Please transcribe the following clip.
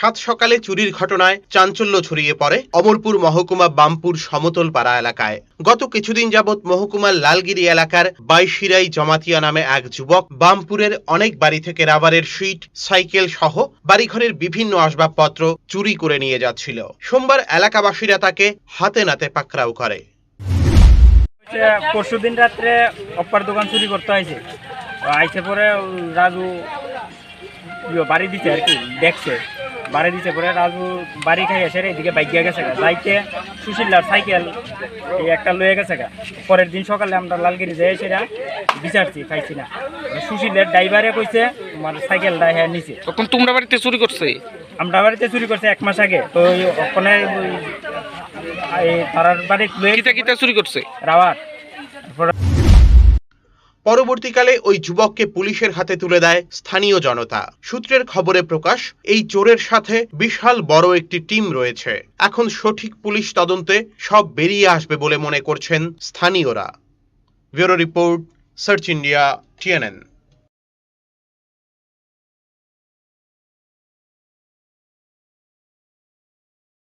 সাত সকালে চুরির ঘটনায় চাঞ্চল্য ছড়িয়ে পড়ে অমরপুর মহকুমা বামপুর সমতল পাড়া এলাকায়। গত কিছুদিন যাবৎ মহকুমার লালগিরি এলাকার বাইশিরাই জমাতিয়া নামে এক যুবক বামপুরের অনেক বাড়ি থেকে রাবারের শিট সাইকেল সহ বাড়িঘরের বিভিন্ন আসবাবপত্র চুরি করে নিয়ে যাচ্ছিল। সোমবার এলাকাবাসীরা তাকে হাতে নাতে পাকড়াও করে। পরশু দিন রাত্রে অপ্পার দোকান চুরি করতে হয়েছে আইসে পরে রাজু ইয়ে বাড়ি দিছে আর কি, দেখছে। বাড়ি দিছে পরে রাজু বাড়ি খাই এসে এদিকে বাইক গিয়ে গেছে। যাইতে সুশীলার সাইকেল এই একটা লয়ে গেছে গা। পরের দিন সকালে আমরা লালগিরি যাই সেটা বিচারছি খাইছি না। সুশীলের ড্রাইভারে কইছে আমার সাইকেলটা হ্যাঁ নিচে তখন তোমরা বাড়িতে চুরি করছে? আমরা বাড়িতে চুরি করছে এক মাস আগে। তো ওখানে এই তারার বাড়ি লয়ে কিতা কিতা চুরি করছে? রাওয়ার পরবর্তীকালে ওই যুবককে পুলিশের হাতে তুলে দেয় স্থানীয় জনতা। সূত্রের খবরে প্রকাশ, এই চোরের সাথে বিশাল বড় একটি টিম রয়েছে। এখন সঠিক পুলিশ তদন্তে সব বেরিয়ে আসবে বলে মনে করছেন স্থানীয়রা। Bureau report, search India, TNN.